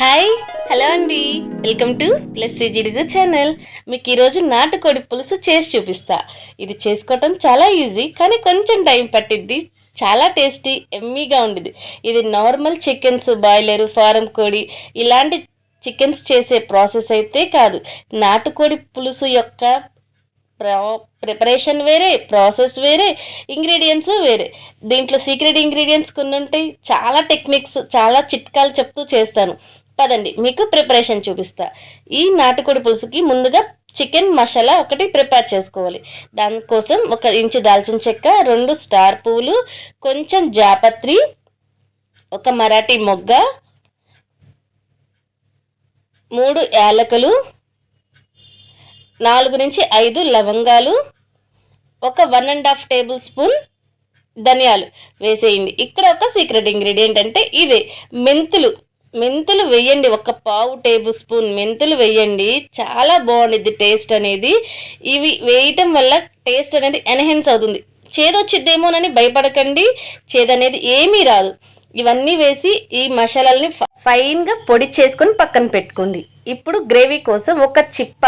Hi hello అండి. Welcome to plus జిడుగు channel మీకు ఈరోజు నాటుకోడి పులుసు చేసి చూపిస్తా. ఇది చేసుకోవటం చాలా ఈజీ కానీ కొంచెం టైం పట్టిద్ది. చాలా టేస్టీ ఎమ్మీగా ఉండేది ఇది నార్మల్ చికెన్స్ బాయిలర్ ఫారం కోడి ఇలాంటి చికెన్స్ చేసే ప్రాసెస్ అయితే కాదు. నాటుకోడి పులుసు యొక్క ప్రిపరేషన్ వేరే ప్రాసెస్ వేరే ఇంగ్రీడియంట్స్ వేరే. దీంట్లో సీక్రెట్ ఇంగ్రీడియంట్స్ కొన్ని ఉంటాయి చాలా టెక్నిక్స్ చాలా చిట్కాలు చెప్తూ చేస్తాను. పదండి మీకు ప్రిపరేషన్ చూపిస్తా. ఈ నాటుకోడి పులుసుకి ముందుగా చికెన్ మసాలా ఒకటి ప్రిపేర్ చేసుకోవాలి. దానికోసం ఒక ఇంచు దాల్చిన చెక్క రెండు స్టార్ పువ్వులు కొంచెం జాపత్రి ఒక మరాఠీ మొగ్గ మూడు యాలకులు నాలుగు నుంచి ఐదు లవంగాలు ఒక one and half tablespoon ధనియాలు వేసేయండి. ఇక్కడ ఒక సీక్రెట్ ఇంగ్రీడియంట్ అంటే ఇదే మెంతులు. మెంతులు వేయండి ఒక పావు టేబుల్ స్పూన్ మెంతులు వేయండి. చాలా బాగుండిద్ది టేస్ట్ అనేది. ఇవి వేయటం వల్ల టేస్ట్ అనేది ఎన్హెన్స్ అవుతుంది. చేదొచ్చిద్దేమోనని భయపడకండి. చేదనేది ఏమీ రాదు. ఇవన్నీ వేసి ఈ మసాలాలని ఫైన్గా పొడి చేసుకొని పక్కన పెట్టుకోండి. ఇప్పుడు గ్రేవీ కోసం ఒక చిప్ప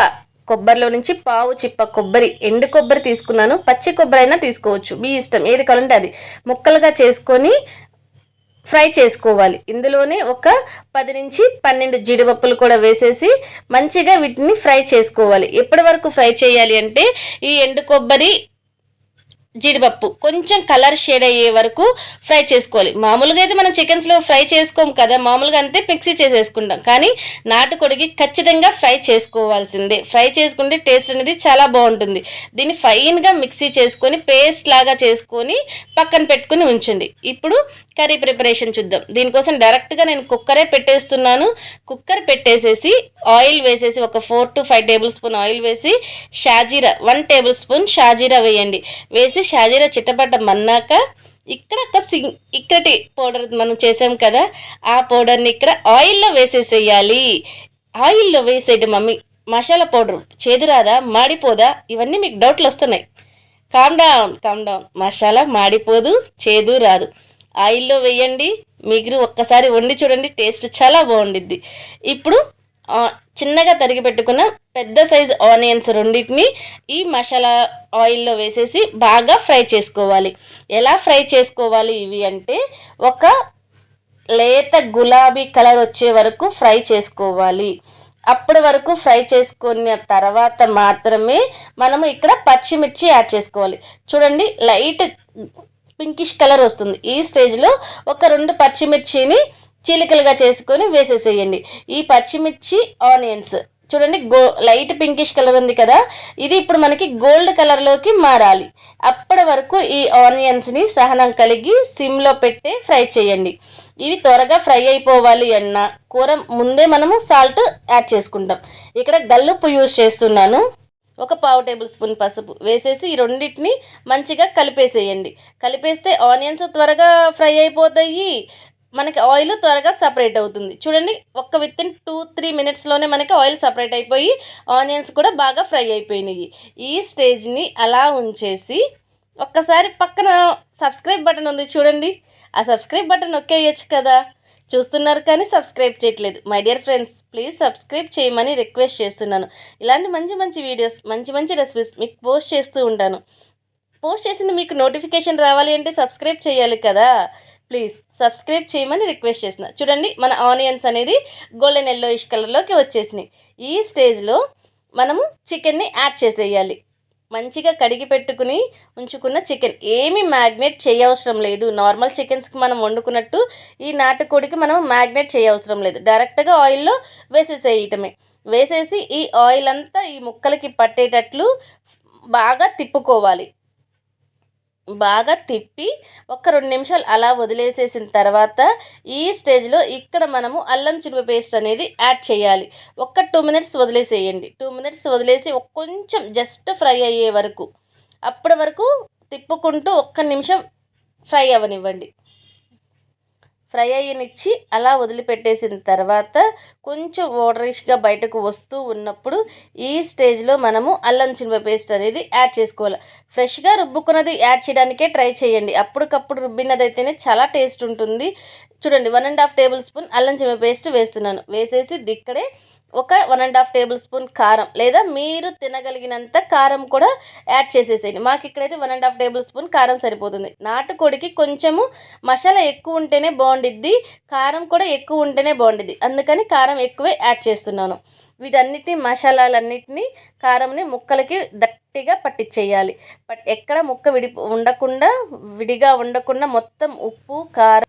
కొబ్బరిలో నుంచి పావు చిప్ప కొబ్బరి ఎండు కొబ్బరి తీసుకున్నాను. పచ్చి కొబ్బరి అయినా తీసుకోవచ్చు. మీ ఇష్టం. ఏది కావాలంటే అది. ముక్కలుగా చేసుకొని ఫ్రై చేసుకోవాలి. ఇందులోనే ఒక పది నుంచి పన్నెండు జీడిపప్పులు కూడా వేసేసి మంచిగా వీటిని ఫ్రై చేసుకోవాలి. ఎప్పటి వరకు ఫ్రై చేయాలి అంటే ఈ ఎండు కొబ్బరి జీడిపప్పు. కొంచెం కలర్ షేడ్ అయ్యే వరకు ఫ్రై చేసుకోవాలి. మామూలుగా అయితే మనం చికెన్స్లో ఫ్రై చేసుకోము కదా మామూలుగా అంతే మిక్సీ చేసేసుకుంటాం. కానీ నాటుకొడికి ఖచ్చితంగా ఫ్రై చేసుకోవాల్సిందే. ఫ్రై చేసుకుంటే టేస్ట్ అనేది చాలా బాగుంటుంది. దీన్ని ఫైన్గా మిక్సీ చేసుకొని పేస్ట్ లాగా చేసుకొని పక్కన పెట్టుకుని ఉంచండి. ఇప్పుడు కర్రీ ప్రిపరేషన్ చూద్దాం. దీనికోసం డైరెక్ట్గా నేను కుక్కరే పెట్టేస్తున్నాను. కుక్కర్ పెట్టేసేసి ఆయిల్ వేసేసి ఒక four to five tablespoon oil వేసి షాజీరా వన్ టేబుల్ స్పూన్ షాజీరా వేయండి. వేసి షాజీరా చిట్టపట్ట అన్నాక ఇక్కడ ఒక సింగ్ ఇక్కటి పౌడర్ మనం చేసాం కదా ఆ పౌడర్ని ఇక్కడ ఆయిల్లో వేసేసేయాలి. ఆయిల్లో వేసేయండి మమ్మీ. మసాలా పౌడర్ చేదురాదా మాడిపోదా? ఇవన్నీ మీకు డౌట్లు వస్తున్నాయి. Calm down calm down masala మాడిపోదు చేదు రాదు. ఆయిల్లో వేయండి మిగురు ఒక్కసారి వండి చూడండి టేస్ట్ చాలా బాగుండిద్ది. ఇప్పుడు చిన్నగా తరిగి పెట్టుకున్న పెద్ద సైజు ఆనియన్స్ రెండింటిని ఈ మసాలా ఆయిల్లో వేసేసి బాగా ఫ్రై చేసుకోవాలి. ఎలా ఫ్రై చేసుకోవాలి ఇవి అంటే ఒక లేత గులాబీ కలర్ వచ్చే వరకు ఫ్రై చేసుకోవాలి. అప్పటి వరకు ఫ్రై చేసుకున్న తర్వాత మాత్రమే మనము ఇక్కడ పచ్చిమిర్చి యాడ్ చేసుకోవాలి. చూడండి లైట్ పింకిష్ కలర్ వస్తుంది. ఈ స్టేజ్లో ఒక రెండు పచ్చిమిర్చిని చీలికలుగా చేసుకొని వేసేసేయండి. ఈ పచ్చిమిర్చి ఆనియన్స్. చూడండి గో లైట్ పింకిష్ కలర్ ఉంది కదా? ఇది ఇప్పుడు మనకి గోల్డ్ కలర్లోకి మారాలి. అప్పటి వరకు ఈ ఆనియన్స్ని సహనం కలిగి సిమ్లో పెట్టి ఫ్రై చేయండి. ఇవి త్వరగా ఫ్రై అయిపోవాలి అన్న కూర ముందే మనము సాల్ట్ యాడ్ చేసుకుంటాం. ఇక్కడ గల్లుప్పు యూజ్ చేస్తున్నాను. ఒక పావు టేబుల్ స్పూన్ పసుపు వేసేసి ఈ రెండింటిని మంచిగా కలిపేసేయండి. కలిపేస్తే ఆనియన్స్ త్వరగా ఫ్రై అయిపోతాయి. మనకి ఆయిల్ త్వరగా సపరేట్ అవుతుంది. చూడండి ఒక్క విత్ ఇన్ టూ త్రీ మినిట్స్లోనే మనకి ఆయిల్ సపరేట్ అయిపోయి ఆనియన్స్ కూడా బాగా ఫ్రై అయిపోయినాయి. ఈ స్టేజ్ని అలా ఉంచేసి ఒక్కసారి పక్కన సబ్స్క్రైబ్ బటన్ ఉంది చూడండి. ఆ సబ్స్క్రైబ్ బటన్ నొక్కేయచ్చు కదా. చూస్తున్నారు కానీ సబ్స్క్రైబ్ చేయట్లేదు. My dear friends please subscribe చేయమని రిక్వెస్ట్ చేస్తున్నాను. ఇలాంటి మంచి మంచి వీడియోస్ మంచి మంచి రెసిపీస్ మీకు పోస్ట్ చేస్తూ ఉంటాను. పోస్ట్ చేసింది మీకు నోటిఫికేషన్ రావాలి అంటే సబ్స్క్రైబ్ చేయాలి కదా. ప్లీజ్ సబ్స్క్రైబ్ చేయమని రిక్వెస్ట్ చేసిన చూడండి మన ఆనియన్స్ అనేది గోల్డెన్ ఎల్లోయిష్ కలర్లోకి వచ్చేసినాయి. ఈ స్టేజ్లో మనము చికెన్ని యాడ్ చేసేయాలి. మంచిగా కడిగి పెట్టుకుని ఉంచుకున్న చికెన్. ఏమి మ్యాగ్నేట్ చేయవసరం లేదు. నార్మల్ చికెన్స్కి మనం వండుకున్నట్టు ఈ నాటుకోడికి మనం మ్యాగ్నేట్ చేయవసరం లేదు. డైరెక్ట్గా ఆయిల్లో వేసేసేయటమే. వేసేసి ఈ ఆయిల్ అంతా ఈ ముక్కలకి పట్టేటట్లు బాగా తిప్పుకోవాలి. బాగా తిప్పి ఒక రెండు నిమిషాలు అలా వదిలేసేసిన తర్వాత ఈ స్టేజ్లో ఇక్కడ మనము అల్లం చిలువ పేస్ట్ అనేది యాడ్ చేయాలి. ఒక్క టూ మినిట్స్ వదిలేసేయండి. టూ మినిట్స్ వదిలేసి కొంచెం జస్ట్ ఫ్రై అయ్యే వరకు అప్పటి వరకు తిప్పుకుంటూ ఒక్క నిమిషం ఫ్రై అవ్వనివ్వండి. ఫ్రై అయ్యనిచ్చి అలా వదిలిపెట్టేసిన తర్వాత కొంచెం వాటరిష్గా బయటకు వస్తూ ఉన్నప్పుడు ఈ స్టేజ్లో మనము అల్లం చిన్నప పేస్ట్ అనేది యాడ్ చేసుకోవాలి. ఫ్రెష్గా రుబ్బుకున్నది యాడ్ చేయడానికే ట్రై చేయండి. అప్పటికప్పుడు రుబ్బినదైతేనే చాలా టేస్ట్ ఉంటుంది. చూడండి one and half tablespoon అల్లం చిన్నప పేస్ట్ వేస్తున్నాను. వేసేసి ఇక్కడే ఒక one and half tablespoon కారం లేదా మీరు తినగలిగినంత కారం కూడా యాడ్ చేసేసేయండి. మాకు ఇక్కడైతే one and half tablespoon కారం సరిపోతుంది. నాటుకోడికి కొంచెము మసాలా ఎక్కువ ఉంటేనే బాగుంటుంది. బాగుండిద్ది కారం కూడా ఎక్కువ ఉంటేనే బాగుండిద్ది. అందుకని కారం ఎక్కువే యాడ్ చేస్తున్నాను. వీటన్నిటి మసాలాలన్నిటినీ కారంని ముక్కలకి గట్టిగా పట్టించేయాలి పట్ ఎక్కడ ముక్క విడి ఉండకుండా విడిగా ఉండకుండా మొత్తం ఉప్పు కారం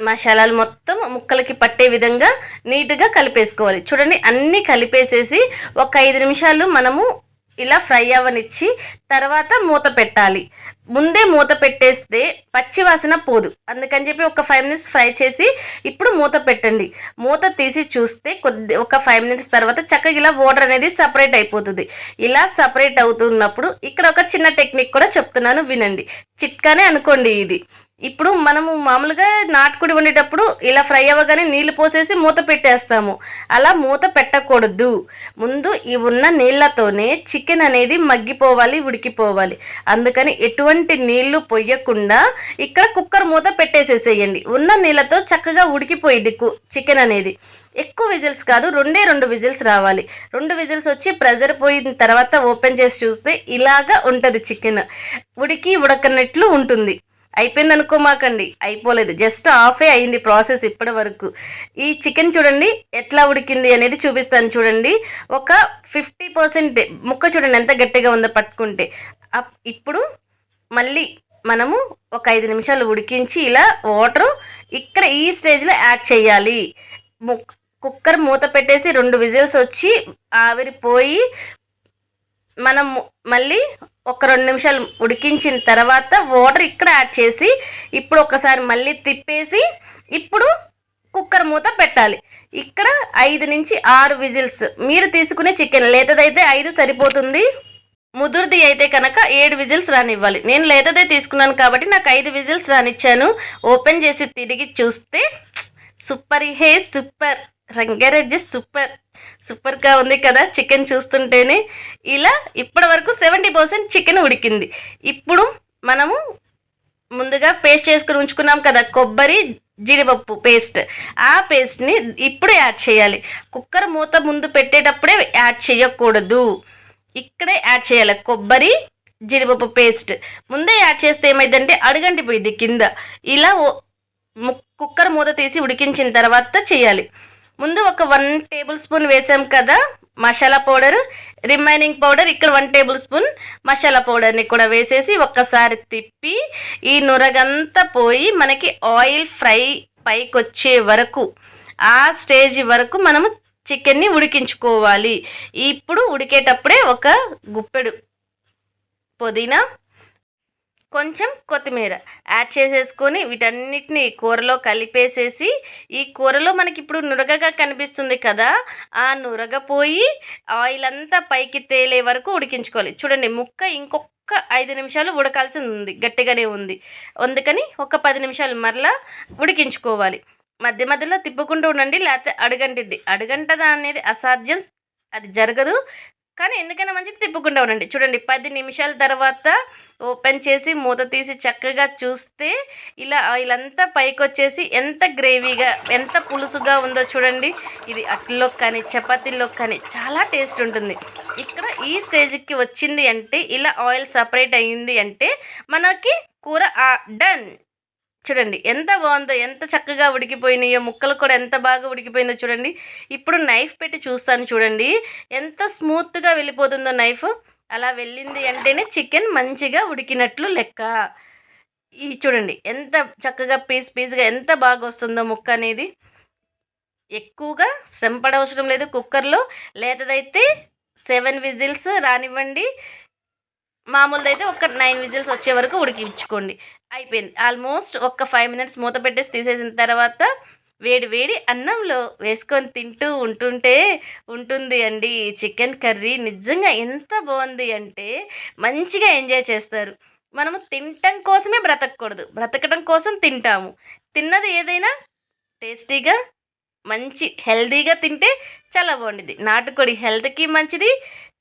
మసాలాలు మొత్తం ముక్కలకి పట్టే విధంగా నీట్గా కలిపేసుకోవాలి. చూడండి అన్నీ కలిపేసేసి ఒక ఐదు నిమిషాలు మనము ఇలా ఫ్రై అవ్వనిచ్చి తర్వాత మూత పెట్టాలి. ముందే మూత పెట్టేస్తే పచ్చివాసన పోదు. అందుకని చెప్పి ఒక ఫైవ్ మినిట్స్ ఫ్రై చేసి ఇప్పుడు మూత పెట్టండి. మూత తీసి చూస్తే కొద్ది ఒక ఫైవ్ మినిట్స్ తర్వాత చక్కగా ఇలా వాటర్ అనేది సపరేట్ అయిపోతుంది. ఇలా సపరేట్ అవుతున్నప్పుడు ఇక్కడ ఒక చిన్న టెక్నిక్ కూడా చెప్తున్నాను వినండి. చిట్కానే అనుకోండి ఇది. ఇప్పుడు మనము మామూలుగా నాటుకుడి వండేటప్పుడు ఇలా ఫ్రై అవ్వగానే నీళ్ళు పోసేసి మూత పెట్టేస్తాము. అలా మూత పెట్టకూడదు. ముందు ఈ ఉన్న నీళ్ళతోనే చికెన్ అనేది మగ్గిపోవాలి ఉడికిపోవాలి. అందుకని ఎటువంటి నీళ్ళు పొయ్యకుండా ఇక్కడ కుక్కర్ మూత పెట్టేసేసేయండి. ఉన్న నీళ్ళతో చక్కగా ఉడికిపోయింది చికెన్ అనేది. ఎక్కువ విజిల్స్ కాదు రెండే రెండు విజిల్స్ రావాలి. రెండు విజిల్స్ వచ్చి ప్రెజర్ పోయిన తర్వాత ఓపెన్ చేసి చూస్తే ఇలాగా ఉంటుంది చికెన్. ఉడికి ఉడకనట్లు ఉంటుంది. అయిపోయింది అనుకోమాకండి అయిపోలేదు. జస్ట్ ఆఫే అయింది ప్రాసెస్ ఇప్పటి వరకు. ఈ చికెన్ చూడండి ఎట్లా ఉడికింది అనేది చూపిస్తాను చూడండి. ఒక ఫిఫ్టీ పర్సెంట్ ముక్క చూడండి ఎంత గట్టిగా ఉందో పట్టుకుంటే. ఇప్పుడు మళ్ళీ మనము ఒక ఐదు నిమిషాలు ఉడికించి ఇలా వాటర్ ఇక్కడ ఈ స్టేజ్లో యాడ్ చేయాలి. కుక్కర్ మూత పెట్టేసి రెండు విజిల్స్ వచ్చి ఆవిరిపోయి మనం మళ్ళీ ఒక రెండు నిమిషాలు ఉడికించిన తర్వాత వాటర్ ఇక్కడ యాడ్ చేసి ఇప్పుడు ఒకసారి మళ్ళీ తిప్పేసి ఇప్పుడు కుక్కర్ మూత పెట్టాలి. ఇక్కడ ఐదు నుంచి ఆరు విజిల్స్. మీరు తీసుకునే చికెన్ లేతదైతే ఐదు సరిపోతుంది. ముదురుది అయితే కనుక ఏడు విజిల్స్ రానివ్వాలి. నేను లేతదే తీసుకున్నాను కాబట్టి నాకు ఐదు విజిల్స్ రానిచ్చాను. ఓపెన్ చేసి తిరిగి చూస్తే super. Hey super. Rangareddy super సూపర్గా ఉంది కదా చికెన్ చూస్తుంటేనే. ఇలా ఇప్పటి వరకు సెవెంటీ పర్సెంట్ చికెన్ ఉడికింది. ఇప్పుడు మనము ముందుగా పేస్ట్ చేసుకుని ఉంచుకున్నాం కదా కొబ్బరి జీడిపప్పు పేస్ట్. ఆ పేస్ట్ని ఇప్పుడు యాడ్ చేయాలి. కుక్కర్ మూత ముందు పెట్టేటప్పుడే యాడ్ చేయకూడదు. ఇక్కడే యాడ్ చేయాలి. కొబ్బరి జీడిపప్పు పేస్ట్. ముందే యాడ్ చేస్తే ఏమైందంటే అడుగంటిపోయింది కింద. ఇలా కుక్కర్ మూత తీసి ఉడికించిన తర్వాత చేయాలి. ముందు ఒక వన్ టేబుల్ స్పూన్ వేసాం కదా మసాలా పౌడర్. రిమైనింగ్ పౌడర్ ఇక్కడ వన్ టేబుల్ స్పూన్ మసాలా పౌడర్ని కూడా వేసేసి ఒక్కసారి తిప్పి ఈ నురగంతా పోయి మనకి ఆయిల్ ఫ్రై పైకి వచ్చే వరకు ఆ స్టేజ్ వరకు మనము చికెన్ని ఉడికించుకోవాలి. ఇప్పుడు ఉడికేటప్పుడే ఒక గుప్పెడు పుదీనా కొంచెం కొత్తిమీర యాడ్ చేసేసుకొని వీటన్నిటిని కూరలో కలిపేసేసి ఈ కూరలో మనకి ఇప్పుడు నురగగా కనిపిస్తుంది కదా ఆ నురగ పోయి ఆయిల్ అంతా పైకి తేలే వరకు ఉడికించుకోవాలి. చూడండి ముక్క ఇంకొక ఐదు నిమిషాలు ఉడకాల్సి ఉంది గట్టిగానే ఉంది. అందుకని ఒక పది నిమిషాలు మరలా ఉడికించుకోవాలి. మధ్య మధ్యలో తిప్పుకుంటూ ఉండండి లేకపోతే అడుగంటిద్ది. అడుగంటదా అనేది అసాధ్యం అది జరగదు. కానీ ఎందుకైనా మంచిది తిప్పకుండా ఉండండి. చూడండి పది నిమిషాల తర్వాత ఓపెన్ చేసి మూత తీసి చక్కగా చూస్తే ఇలా ఇలాంతా పైకి వచ్చేసి ఎంత గ్రేవీగా ఎంత పులుసుగా ఉందో చూడండి. ఇది అట్లలో కానీ చపాతీల్లో కానీ చాలా టేస్ట్ ఉంటుంది. ఇక్కడ ఈ స్టేజ్కి వచ్చింది అంటే ఇలా ఆయిల్ సపరేట్ అయ్యింది అంటే మనకి కూర డన్. చూడండి ఎంత బాగుందో ఎంత చక్కగా ఉడికిపోయినాయో ముక్కలు కూడా ఎంత బాగా ఉడికిపోయిందో చూడండి. ఇప్పుడు నైఫ్ పెట్టి చూస్తాను చూడండి ఎంత స్మూత్గా వెళ్ళిపోతుందో నైఫ్ అలా వెళ్ళింది అంటేనే చికెన్ మంచిగా ఉడికినట్లు లెక్క. ఈ చూడండి ఎంత చక్కగా పీస్ పీస్గా ఎంత బాగా వస్తుందో ముక్క అనేది. ఎక్కువగా శ్రమ పడవసరం లేదు కుక్కర్లో లేతదైతే సెవెన్ విజిల్స్ రానివ్వండి. మామూలుదైతే ఒక నైన్ విజిల్స్ వచ్చే వరకు ఉడికించుకోండి. అయిపోయింది. ఆల్మోస్ట్ ఒక ఫైవ్ మినిట్స్ మూత పెట్టేసి తీసేసిన తర్వాత వేడి వేడి అన్నంలో వేసుకొని తింటూ ఉంటుంటే ఉంటుంది అండి చికెన్ కర్రీ. నిజంగా ఎంత బాగుంది అంటే మంచిగా ఎంజాయ్ చేస్తారు. మనము తినటం కోసమే బ్రతకూడదు బ్రతకడం కోసం తింటాము. తిన్నది ఏదైనా టేస్టీగా మంచి హెల్దీగా తింటే చాలా బాగుంటుంది నాటుకోడి హెల్త్కి మంచిది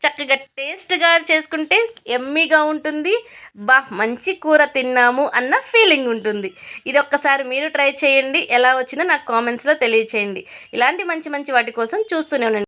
చక్కగా టేస్ట్గా చేసుకుంటే ఎమ్మీగా ఉంటుంది. బా మంచి కూర తిన్నాము అన్న ఫీలింగ్ ఉంటుంది. ఇది ఒక్కసారి మీరు ట్రై చేయండి. ఎలా వచ్చిందో నాకు కామెంట్స్లో తెలియచేయండి. ఇలాంటి మంచి మంచి వాటి కోసం చూస్తూనే ఉండండి.